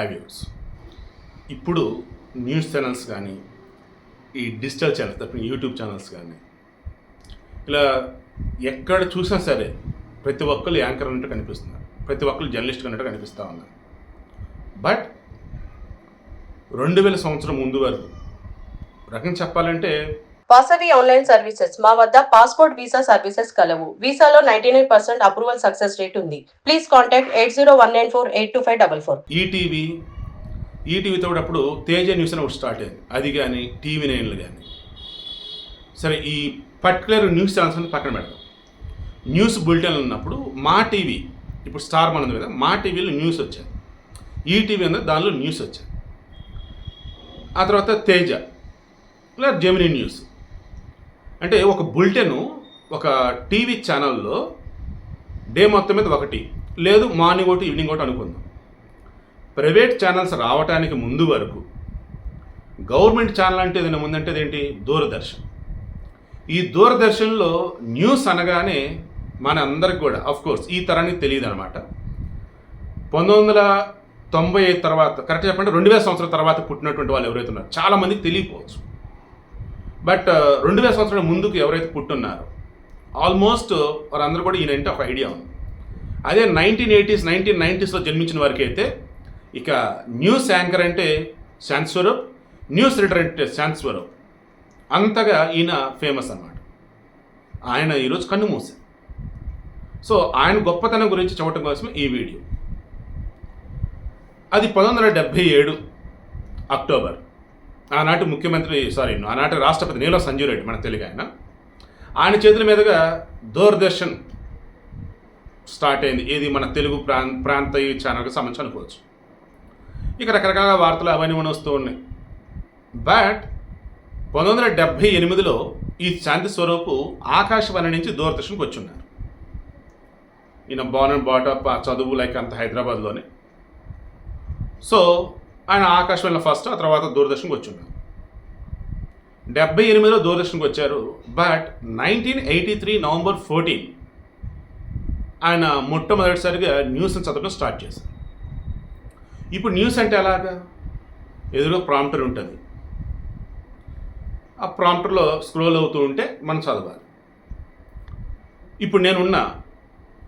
High views ఇప్పుడు news channels కానీ ఈ డిజిటల్ ఛానల్స్ తప్ప యూట్యూబ్ ఛానల్స్ కానీ ఇలా ఎక్కడ చూసినా సరే ప్రతి ఒక్కరు యాంకర్ అన్నట్టు కనిపిస్తున్నారు. ప్రతి ఒక్కరు జర్నలిస్ట్ అన్నట్టు కనిపిస్తూ ఉన్నారు. బట్ రెండు వేల సంవత్సరం ముందు వరకు రకం చెప్పాలంటే వాసవి ఆన్లైన్ సర్వీసెస్. మా వద్ద పాస్పోర్ట్ వీసా సర్వీసెస్ కలవు. వీసాలో ninety nine percent approval success rate ఉంది. Please contact eight zero one nine four eight two five double four. ETV ఈటీవీతో అప్పుడు తేజ న్యూస్ అని ఒకటి స్టార్ట్ అయింది. అది కానీ టీవీ నైన్లు కానీ సరే ఈ పర్టికులర్ న్యూస్ ఛానల్స్ అని పక్కన పెడతాం న్యూస్ బులెటిన్ ఉన్నప్పుడు మా టీవీ ఇప్పుడు స్టార్ మన ఉంది కదా మా టీవీలో న్యూస్ వచ్చాయి. ఈటీవీ అనేది దానిలో న్యూస్ వచ్చాయి. ఆ తర్వాత తేజ లేదా జెమినీ న్యూస్. అంటే ఒక బులెటిన్ ఒక టీవీ ఛానల్లో డే మొత్తం మీద ఒకటి లేదు మార్నింగ్ ఒకటి ఈవినింగ్ ఒకటి అనుకుందాం. ప్రైవేట్ ఛానల్స్ రావడానికి ముందు వరకు గవర్నమెంట్ ఛానల్ అంటే ఏదైనా ముందంటే ఏంటి దూరదర్శన్. ఈ దూరదర్శన్లో న్యూస్ అనగానే మన అందరికి కూడా అఫ్కోర్స్ ఈ తరానికి తెలియదు అనమాట పంతొమ్మిది వందల తొంభై ఐదు తర్వాత కరెక్ట్ చెప్పండి రెండు వేల సంవత్సరాల తర్వాత పుట్టినటువంటి వాళ్ళు ఎవరైతే ఉన్నారో చాలామందికి తెలియకపోవచ్చు. బట్ రెండు వేల సంవత్సరాల ముందుకు ఎవరైతే పుట్టున్నారో ఆల్మోస్ట్ వారందరూ కూడా ఈయన ఒక ఐడియా ఉంది. అదే నైన్టీన్ ఎయిటీస్ నైన్టీన్ నైంటీస్లో జన్మించిన వారికి అయితే ఇక న్యూస్ యాంకర్ అంటే శాంత్ స్వరూప్ న్యూస్ రీడర్ అంటే శాంత్ స్వరూప్. అంతగా ఈయన ఫేమస్ అన్నమాట. ఆయన ఈరోజు కన్ను మూసారు సో ఆయన గొప్పతనం గురించి చెప్పడం కోసమే ఈ వీడియో. అది పంతొమ్మిది వందల డెబ్భై ఏడు అక్టోబర్. ఆనాటి ముఖ్యమంత్రి సారీ ఆనాటి రాష్ట్రపతి నీలో సంజీవ్ రెడ్డి మన తెలుగు ఆయన. ఆయన చేతుల మీదుగా దూరదర్శన్ స్టార్ట్ అయింది. ఇది మన తెలుగు ప్రాం ప్రాంతీయ ఛానల్కి సంబంధించి అనుకోవచ్చు. ఇక రకరకాల వార్తలు అవన్నీ మన వస్తూ ఉన్నాయి. బట్ పంతొమ్మిది వందల డెబ్భై ఎనిమిదిలో ఈ శాంతి స్వరూపు ఆకాశవాణి నుంచి దూరదర్శన్కి వచ్చి ఉన్నారు ఈయన బాన్ అండ్ బాటప్ ఆ చదువు లైక్ అంత హైదరాబాద్లోనే. సో ఆయన ఆకాశవాణిలో ఫస్ట్ ఆ తర్వాత దూరదర్శన్కి వచ్చి డెబ్బై ఎనిమిదిలో దూరదర్శన్కి వచ్చారు but nineteen eighty three November fourteen ఆయన మొట్టమొదటిసారిగా న్యూస్ని చదవడం స్టార్ట్ చేశారు. ఇప్పుడు న్యూస్ అంటే ఎలాగా ఎదురుగా ప్రాంప్టర్ ఉంటుంది. ఆ ప్రాంప్టర్లో స్క్రోల్ అవుతూ ఉంటే మనం చదవాలి. ఇప్పుడు నేనున్నా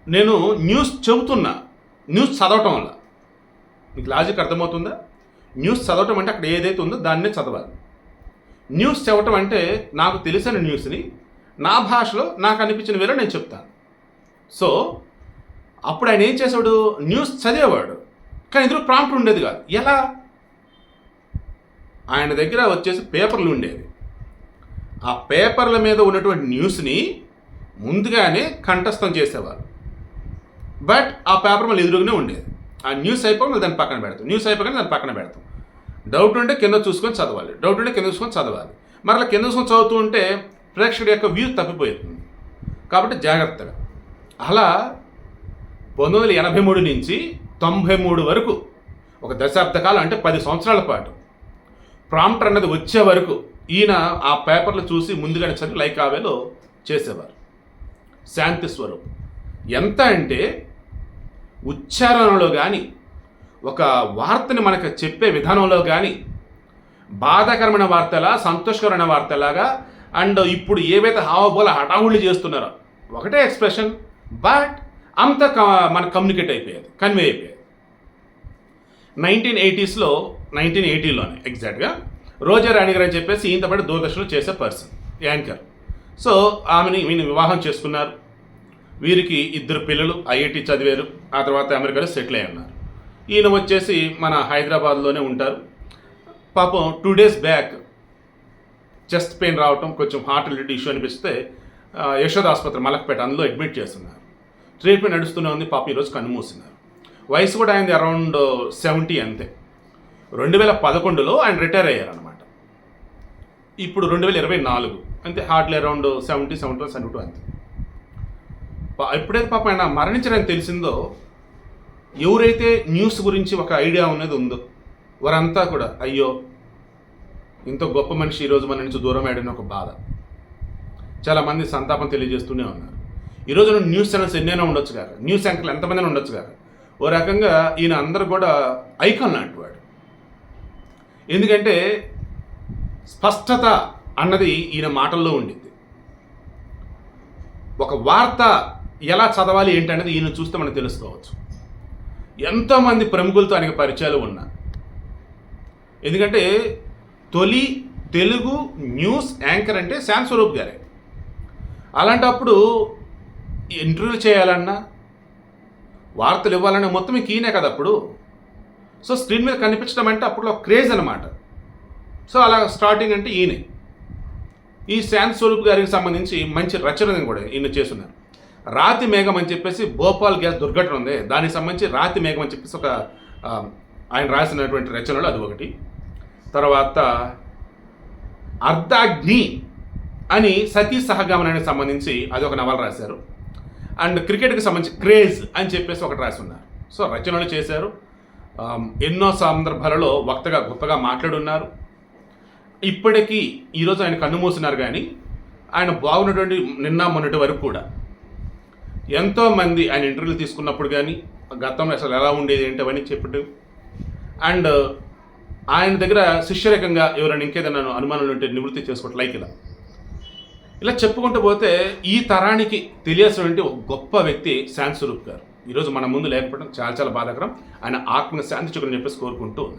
నేను న్యూస్ చెబుతున్నా న్యూస్ చదవటం వల్ల. మీకు లాజిక్ అర్థమవుతుందా? న్యూస్ చదవటం అంటే అక్కడ ఏదైతే ఉందో దాన్నే చదవాలి. న్యూస్ చదవటం అంటే నాకు తెలిసిన న్యూస్ని నా భాషలో నాకు అనిపించిన వేరే నేను చెప్తాను సో అప్పుడు ఆయన ఏం చేసేవాడు? న్యూస్ చదివేవాడు. కానీ ఇందులో ప్రాంప్ట్ ఉండేది కాదు. ఎలా? ఆయన దగ్గర వచ్చేసి పేపర్లు ఉండేవి. ఆ పేపర్ల మీద ఉన్నటువంటి న్యూస్ని ముందుగానే కంఠస్థం చేసేవారు. బట్ ఆ పేపర్ మళ్ళీ ఎదురుగానే ఉండేది. ఆ న్యూస్ అయిపోయి మళ్ళీ దాన్ని పక్కన పెడతాం. న్యూస్ అయిపోగానే దాన్ని పక్కన పెడతాం. డౌట్ ఉంటే కింద చూసుకొని చదవాలి. డౌట్ ఉంటే కింద చూసుకొని చదవాలి. మరలా కింద చూసుకొని చదువుతూ ఉంటే ప్రేక్షకుడి యొక్క వ్యూ తప్పిపోతుంది. కాబట్టి జాగ్రత్తగా. అలా పంతొమ్మిది వందల ఎనభై మూడు నుంచి తొంభై మూడు వరకు ఒక దశాబ్ద కాలం అంటే పది సంవత్సరాల పాటు ప్రాంప్టర్ అన్నది వచ్చే వరకు ఈయన ఆ పేపర్లు చూసి ముందుగానే చదివి లైక్ ఆవేలో చేసేవారు. శాంతి స్వరూప్. ఎంత అంటే ఉచ్చారణలో కానీ ఒక వార్తని మనకు చెప్పే విధానంలో కానీ బాధాకరమైన వార్తలా సంతోషకరమైన వార్తలాగా అండ్ ఇప్పుడు ఏవైతే హావభోల హఠాహుళ్ళు చేస్తున్నారో ఒకటే ఎక్స్ప్రెషన్ బట్ అంత మన కమ్యూనికేట్ అయిపోయేది కన్వే అయిపోయేది. నైన్టీన్ ఎయిటీస్లో నైన్టీన్ ఎయిటీలోనే ఎగ్జాక్ట్గా రోజా రాణి గారు అని చెప్పేసి ఈయనతో పాటు దూరదర్శన్లో చేసే పర్సన్ యాంకర్. సో ఆమెని ఈయన వివాహం చేసుకున్నారు. వీరికి ఇద్దరు పిల్లలు ఐఐటి చదివారు ఆ తర్వాత అమెరికాలో సెటిల్ అయి ఉన్నారు. ఈయన వచ్చేసి మన హైదరాబాద్లోనే ఉంటారు. పాపం two days back chest pain రావటం కొంచెం హార్ట్ రిలేటెడ్ ఇష్యూ అనిపిస్తే యశోద ఆసుపత్రి మలక్పేట అందులో అడ్మిట్ చేస్తున్నారు. ట్రీట్మెంట్ నడుస్తూనే ఉంది పాప ఈరోజు కన్నుమూసినారు వయసు కూడా ఆయనది అరౌండ్ సెవెంటీ అంతే. రెండు వేల పదకొండులో ఆయన రిటైర్ అయ్యారనమాట ఇప్పుడు రెండు వేల ఇరవై నాలుగు అంతే hardly around seventy seventy one seventy two అంతే. పా- ఎప్పుడైతే పాప ఆయన మరణించడానికి తెలిసిందో ఎవరైతే న్యూస్ గురించి ఒక ఐడియా ఉన్నది ఉందో వారంతా కూడా అయ్యో ఇంత గొప్ప మనిషి ఈరోజు మన నుంచి దూరం అయ్యాడని ఒక బాధ. చాలామంది సంతాపం తెలియజేస్తూనే ఉన్నారు. ఈరోజు న్యూస్ ఛానల్స్ ఎన్నైనా ఉండొచ్చు కాక న్యూస్ యాంకర్లు ఎంతమంది ఉండొచ్చు కాక ఓ రకంగా ఈయన అందరు కూడా ఐకాన్ లాంటి వాడు. ఎందుకంటే స్పష్టత అన్నది ఈయన మాటల్లో ఉండింది ఒక వార్త ఎలా చదవాలి ఏంటనేది ఈయన చూస్తే మనం తెలుసుకోవచ్చు. ఎంతోమంది ప్రముఖులతో ఆయనకి పరిచయాలు ఉన్నా. ఎందుకంటే తొలి తెలుగు న్యూస్ యాంకర్ అంటే శ్యామ్ స్వరూప్ గారే. అలాంటప్పుడు ఇంటర్వ్యూ చేయాలన్నా వార్తలు ఇవ్వాలన్నా మొత్తం కీనే ఈయనే కదా అప్పుడు. సో స్క్రీన్ మీద కనిపించడం అంటే అప్పుడు క్రేజ్ అనమాట సో అలా స్టార్టింగ్ అంటే ఈయనే. ఈ శాంత్ స్వరూప్ గారికి సంబంధించి మంచి రచనని కూడా ఈయన చేస్తున్నారు. రాతి మేఘం అని చెప్పేసి భోపాల్ గ్యాస్ దుర్ఘటన ఉంది. దానికి సంబంధించి రాతి మేఘం అని చెప్పేసి ఒక ఆయన రాసినటువంటి రచనలు అది ఒకటి. తర్వాత అర్ధాగ్ని అని సతీ సహగమనానికి సంబంధించి అది ఒక నవల రాశారు. అండ్ క్రికెట్కి సంబంధించి క్రేజ్ అని చెప్పేసి ఒకటి రాసి ఉన్నారు సో రచనలు చేశారు. ఎన్నో సందర్భాలలో వక్తగా గొప్పగా మాట్లాడున్నారు. ఇప్పటికీ ఈరోజు ఆయన కన్నుమూసినారు కానీ ఆయన బాగున్నటువంటి నిన్న మొన్నటి వరకు కూడా. ఎంతోమంది ఆయన ఇంటర్వ్యూలు తీసుకున్నప్పుడు కానీ గతంలో అసలు ఎలా ఉండేది ఏంటి అవన్నీ చెప్పడం. అండ్ uh, ఆయన దగ్గర శిష్యరకంగా ఎవరైనా ఇంకేదైనా అనుమానాలు ఉంటే నివృత్తి చేసుకోవటం లైక్ ఇలా. ఇలా చెప్పుకుంటూ పోతే ఈ తరానికి తెలియాల్సినటువంటి ఒక గొప్ప వ్యక్తి శాంతి స్వరూప్ గారు. ఈరోజు మన ముందు లేకపోవడం చాలా చాలా బాధాకరం. ఆయన ఆత్మ శాంతి చుక్కని చెప్పేసి కోరుకుంటూ